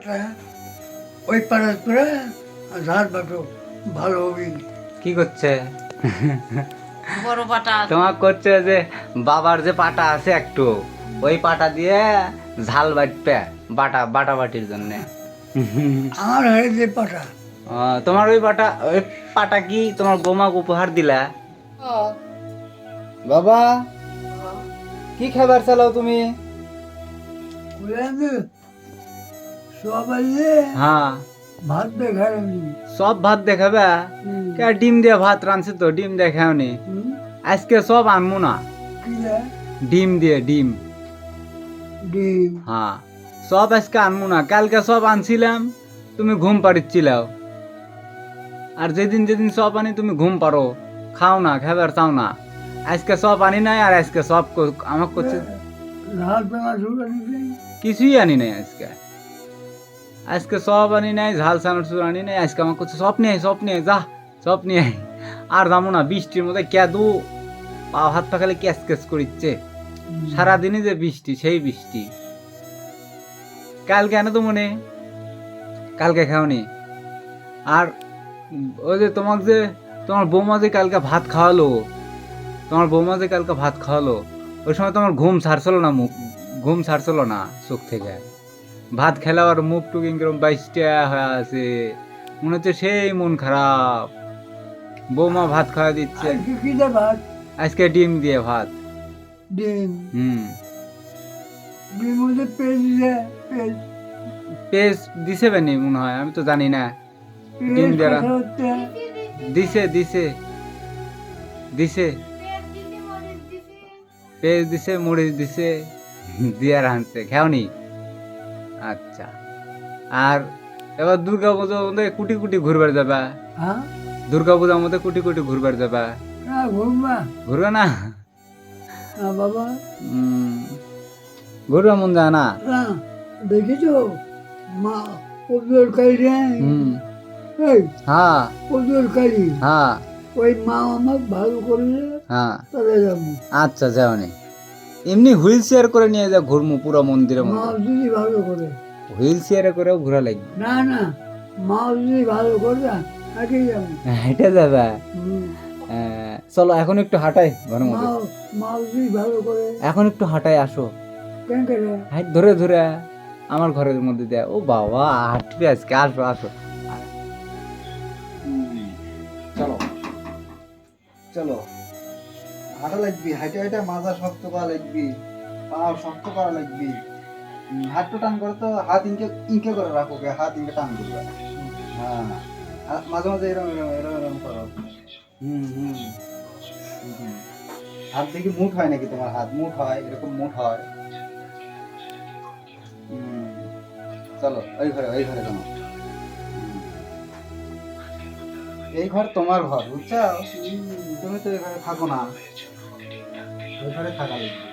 পাটা ওই পাটা করে ধার পাটো ভালো হবি। কি করছে? বড় পাটা। তোমার করছে যে বাবার যে পাটা আছে একটু ওই পাটা দিয়ে ঝাল বাটবে বাটা বাটা বাটির জন্য। আমার হয়ে যে পাটা। তোমার ওই পাটা ওই পাটা কি তোমার বোমাকে উপহার দিলা? বাবা কি খাবার চালাও তুমি? হ্যাঁ। ভাত দেখায় সব ভাত দেখাবে? কে ডিম দিয়ে ভাত রাঁধছে তো ডিম দেখাওনি আজকে সব আনমু না। ডিম দিয়ে ডিম। ডিম। হ্যাঁ। সব আজকে আনমু না। কালকে সব আনছিলাম তুমি ঘুম পাড়িচ্ছিলাও। আর যেদিন যেদিন সব আনি তুমি ঘুম পারো খাও না খাবার চাও না। আজকে সব আনি নাই আর আজকে সব আমাকে করছে কিছুই আনি নাই আজকে। আজকে সব আনি নাই ঝাল সানোর সুর আনি নাই আজকে আমার করছে সব নিয়ে আয়, সব নিয়ে যা সব নিয়ে আয়। আর যাব না বৃষ্টির মধ্যে কেদু। পা হাত পা খালি ক্যাচ ক্যাচ করিচ্ছে। সারাদিনই যে বৃষ্টি সেই বৃষ্টি। কালকে আনো তো মনে কালকে খাওনি আর ওই যে তোমাকে যে তোমার বৌমা যে কালকে ভাত খাওয়ালো তোমার বৌমা যে কালকে ভাত খাওয়ালো ওই সময় তোমার ঘুম ছাড়ছিল না মুখ ঘুম ছাড়ছিল না চোখ থেকে। ভাত খেলা আর মুখ টুক কিরম বাইশটা হয়ে আছে। মনে হচ্ছে সেই মন খারাপ। বৌমা ভাত খাওয়া দিচ্ছে। আজকে ভাত? আজকে ডিম দিয়ে ভাত। ডিম? হুম। ডিম মধ্যে পেঁয়াজ পেঁয়াজ দিছে বেনি মনে হয় আমি তো জানি না। ডিম পেঁয়াজ দেয়া। হচ্ছে। দিছে দিছে। দিছে। পেস্ট দিছে মরিচ দিছে দিয়া রাঁধছে খেওনি? আচ্ছা। আর এবার দুর্গা পুজোর মধ্যে কুটি কুটি ঘুরবার যাবা? হ্যাঁ? দুর্গা পূজার মধ্যে কুটি কুটি ঘুরবার যাবা? না ঘুরবা। ঘুরবে না? না বাবা। ঘুরবে মন যায় না? না দেখেছ? মা পদুর কালি হুম। এই হ্যাঁ। পদুর কালি। হ্যাঁ। ওই মা আমাকে ভালো করলে হ্যাঁ। তবে যাব। আচ্ছা যাওনি। এমনি হুইল চেয়ার করে নিয়ে যা ঘুরমু পুরো মন্দিরে মা মধ্যে যদি ভালো করে। হুইল চেয়ারে করেও ঘোরা লাগবে। না না মা যদি ভালো করে আগে যাব। হেঁটে যাবে। হুম। চলো এখন একটু হাঁটাই ঘরের মধ্যে। মা যদি ভালো করে। এখন একটু হাঁটাই আসো। কেন করে হাইট ধরে ধরে। আমার ঘরের মধ্যে দেয়। ও বাবা হাঁটবে আজকে আসো আসো। চলো। চলো। হাঁটা লাগবি, হাইটে হাইটে মাথা শক্ত করা লাগবি, পা শক্ত করা লাগবি। হাতটা টান করে তো হাত ইনকে ইনকে করে রাখো হাত ইনকে টান করবে হ্যাঁ মাঝে মাঝে এরকম এরকম এরকম এরকম করো। হুম হুম। হাত দেখি মুঠ হয় নাকি তোমার হাত? মুঠ হয়, এরকম মুঠ হয়। চলো, ওই ঘরে ওই ঘরে তোমার। এই ঘর তোমার ঘর, বুঝছ? তুমি তো এই ঘরে থাকো না। ঘরে থাকা লাগবে।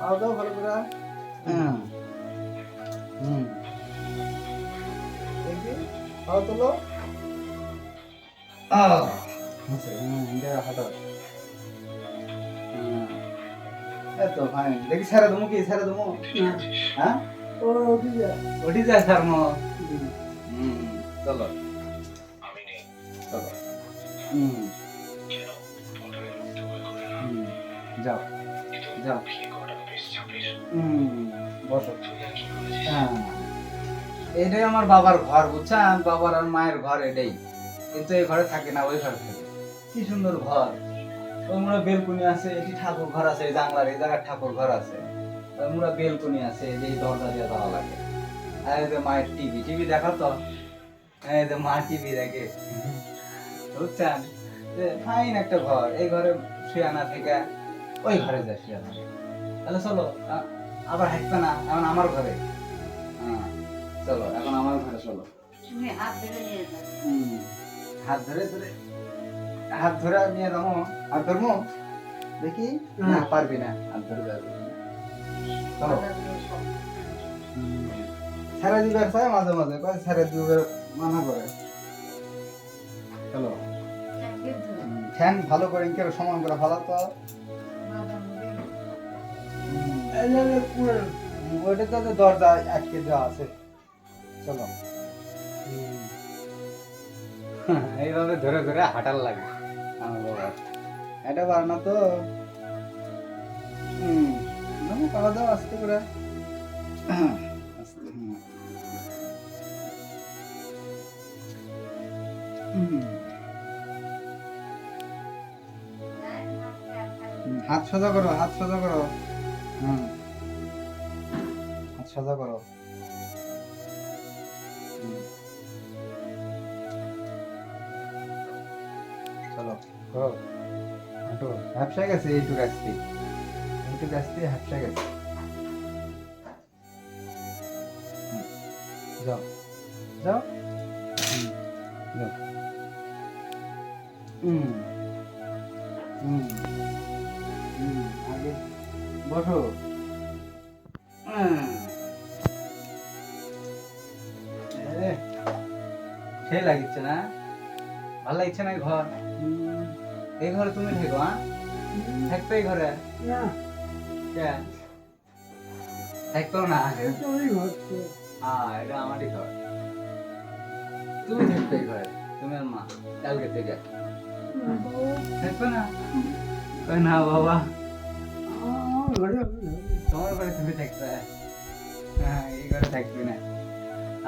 পাও দাও ভালো করে হুম হুম। দেখি পাও তোলো। আহ। হচ্ছে, হুম, এটা হাঁটো। হুম। এই তো ফাইন দেখি ছেড়ে দেবো কি? দেবো? না। হ্যাঁ? ও ঠিক আছে ওটি যায় স্যার মো হুম চলো। চলো। হুম হুম, যাও যাও। বসো। হ্যাঁ। এটাই আমার বাবার ঘর বুঝছেন? বাবার আর মায়ের ঘর এটাই। কিন্তু এই ঘরে থাকে না ওই ঘরে থাকে। কি সুন্দর ঘর। মোড়া বেলকুনি আছে এটি ঠাকুর ঘর আছে এই জানলার এই জায়গার ঠাকুর ঘর আছে। মোড়া বেলকুনি আছে এই যে দরজা দিয়ে দেওয়া লাগে। আর এই যে মায়ের টিভি টিভি দেখো তো। এই যে মা টিভি দেখে। বুঝছেন? ফাইন একটা ঘর এই ঘরে শুয়ে আনা থেকে ওই ঘরে শুয়ে আনা তাহলে চলো আবার হাঁটবে না এখন আমার ঘরে। হ্যাঁ চলো এখন আমার ঘরে চলো। তুমি হাত ধরে নিয়ে যাও। হাত ধরে ধরে হাত ধরে নিয়ে যাব। হাত ধরবো? দেখি? না পারবি না হাত ধরে যাব চলো। ছেড়ে দিবে স্যার মাঝে মাঝে কয় ছেড়ে দিবে মানা করে। চলো। ফ্যান ভালো করে সমান করে ভালো তো ওইটা তো দরজা আটকে দেওয়া আছে। চলো। এইভাবে ধরে ধরে হাঁটার লাগে। আমার এটা পার না তো। হুম। খাওয়া দাওয়া আস্তে করে। হাত সোজা করো হাত সোজা করো। সোজা করো। চলো করো হাঁটো। হ্যাপসা গেছে এইটুকু আসতে এইটুকু আসতে হ্যাপসা গেছে। যাও। যাও। বসো। সেই লাগিচ্ছে না? ভালো লাগছে না ঘর এই ঘরে তুমি থেকো হ্যাঁ থাকতো এই ঘরে থাকতো না? হ্যাঁ এটা আমারই ঘর তুমি থাকতো এই ঘরে তুমি আর মা কালকে থেকে থাকতো না? না বাবা। তোমার ঘরে তুমি থাকতে হ্যাঁ এই ঘরে থাকবি না।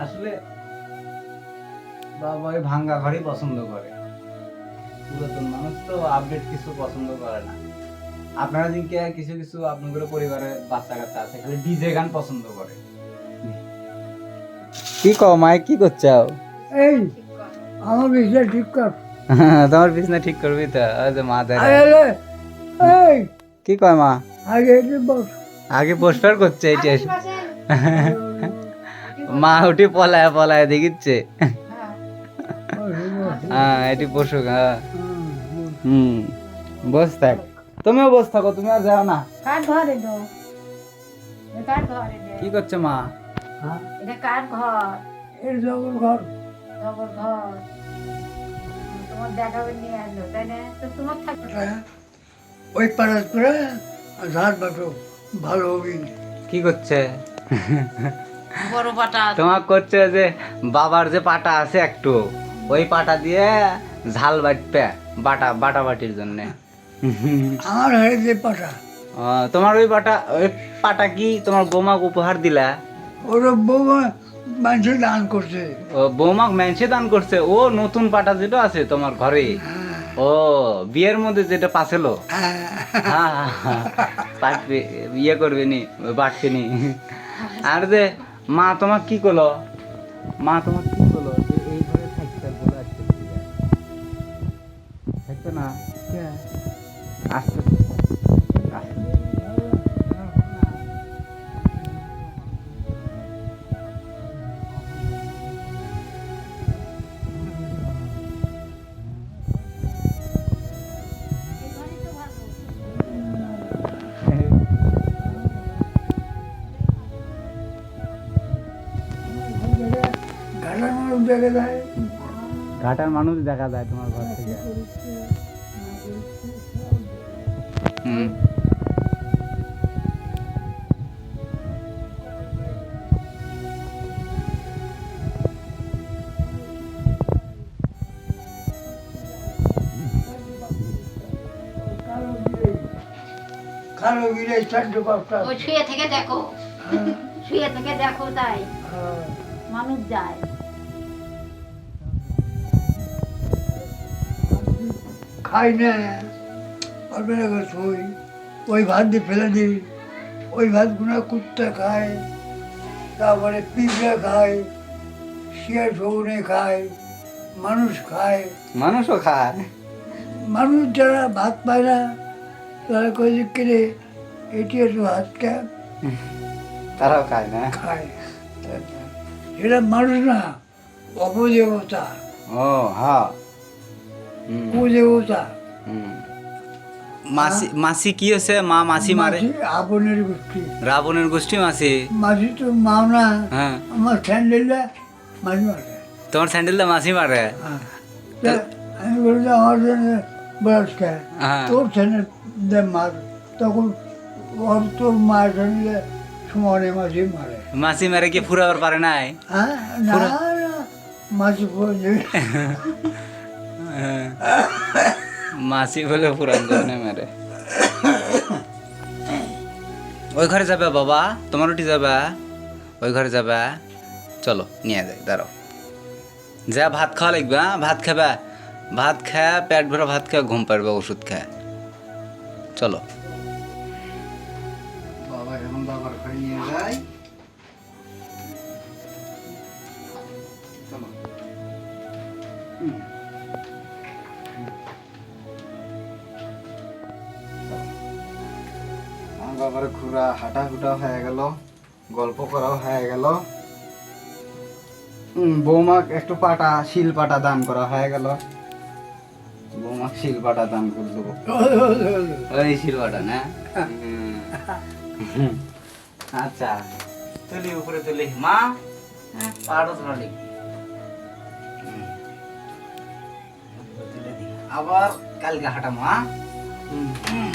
আসলে বাবা ওই ভাঙ্গা ঘরই পছন্দ করে। পুরাতন মানুষ তো আপডেট কিছু পছন্দ করে না। আপনারা দিনকে কিছু কিছু আপনাদের পরিবারে বাচ্চা কাচ্চা আছে খালি ডিজে গান পছন্দ করে। কি কও মাই কি করছাও এই আমার বিষয় ঠিক কর। তোমার বিছনা ঠিক করবি তো? ওই যে মা দেয় আরে এই। কি কয় মা? আগে বস। আগে পোস্টার করছে এইটা মা উঠে পলায় পলায় দেখিচ্ছে। হ্যাঁ এটি হ্যাঁ। হুম বস থাক। তুমিও বস থাকো তুমি আর যাও না। কার ঘরে দো কার ঘরে কি করছ মা? হ্যাঁ। এটা কার ঘর? এর জগৎ ঘর। জবর ঘর। তোমার দেখাবে নিয়ে আসলো তাই না? তো তোমার থাকবে ওই পাড়ার করে ধার বাটো ভালো হবি। কি করছে? বড় পাটা। তোমার করছে যে বাবার যে পাটা আছে একটু। ওই পাটা দিয়ে ঝাল বাটবে বাটা বাটা বাটির জন্য। আমার হারে যে পাটা? তোমার ওই পাটা ওই পাটা কি তোমার বৌমাকে উপহার দিলা? ওর বৌমা মানুষের দান করছে। ও বৌমাক মেনসে দান করছে? ও নতুন পাটা যেটা আছে তোমার ঘরে? হ্যাঁ। ও বিয়ের মধ্যে যেটা পাশেলো হ্যাঁ। হ্যাঁ, হ্যাঁ, হ্যাঁ। পাটবে ইয়ে করবে নি বাটবে নি। আর যে মা তোমার কি করল? মা তোমার কি করল? দেখে দেয় ঘাটার মানুষ দেখা যায় তোমার ঘর থেকে। হুম। কালো গিরে কালো গিরে ও শুয়ে থেকে দেখো। শুয়ে থেকে দেখো তাই। হ্যাঁ। মানুষ যায়। খাই না। না করে থই ওই ভাত দিয়ে ফেলে দিই। ওই ভাতগুলো কুত্তা খায়। তারপরে পিঁপড়ে খায়। শিয়ার শগুনে খায়। মানুষ খায়। মানুষও খায়? মানুষ যারা ভাত পায় না তারা কয়ে কিরে এটি একটু ভাত খা- তারাও খায় না? খায়। সেটা মানুষ না অপদেবতা। ও হ্যাঁ। কুদেবতা হুম। মাসি মাসি কি হচ্ছে মা মাসি মারে? মাসি আপনের গোষ্ঠী। রাবণের গোষ্ঠী মাসি? মাসি তো মাও না হ্যাঁ। আমার স্যান্ডেলটা মাঝে মাঝে তোমার স্যান্ডেলটা মাসি মারে? হ্যাঁ। আমি বললাম আমার জন্য বয়স হ্যাঁ। তোর স্যান্ডেল মার। তখন ওর তোর মায়ের স্যান্ডেলে সমানে মাঝে মারে। মাসি মেরে কি ফুরাবার পারে নাই? হ্যাঁ না মাঝে পড়ে মাসি বলে ফুরান যাবে না মেরে। ওই ঘরে যাবে বাবা, তোমার উঠি যাবে। ওই ঘরে যাবে। চলো, নিয়ে যাই, দাঁড়াও। যা ভাত খাওয়া লাগবে হ্যাঁ? ভাত খাবে। ভাত খায়, পেট ভরে ভাত খায়, ঘুম পারবে ওষুধ খায়। চলো। বাবা, এখন বাবার ঘরে নিয়ে যাই। চলো। আমার বাবার ঘোরা হাঁটা হয়ে গেল গল্প করাও হয়ে গেল। বৌমাক একটু পাটা শিল পাটা দান করা হয়ে গেল। বৌমাক শিল পাটা দান করে দেবো। ওই শিল পাটা না? আচ্ছা তুলি উপরে তুলি। মা হ্যাঁ, পাড়ো ধরালি। আবার কালকে হাঁটা মা হুম।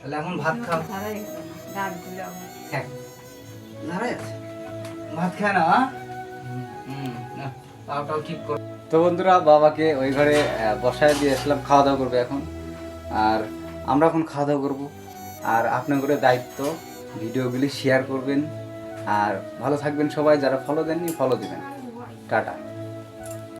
তাহলে এখন ভাত খাও। হ্যাঁ। ভাত খায় না পাওটাও ঠিক কর। তো বন্ধুরা বাবাকে ওই ঘরে বসায় দিয়ে আসলাম খাওয়া দাওয়া করবে এখন। আর আমরা এখন খাওয়া দাওয়া করব। আর আপনাদের দায়িত্ব ভিডিওগুলি শেয়ার করবেন। আর ভালো থাকবেন সবাই যারা ফলো দেননি ফলো দিবেন। টাটা।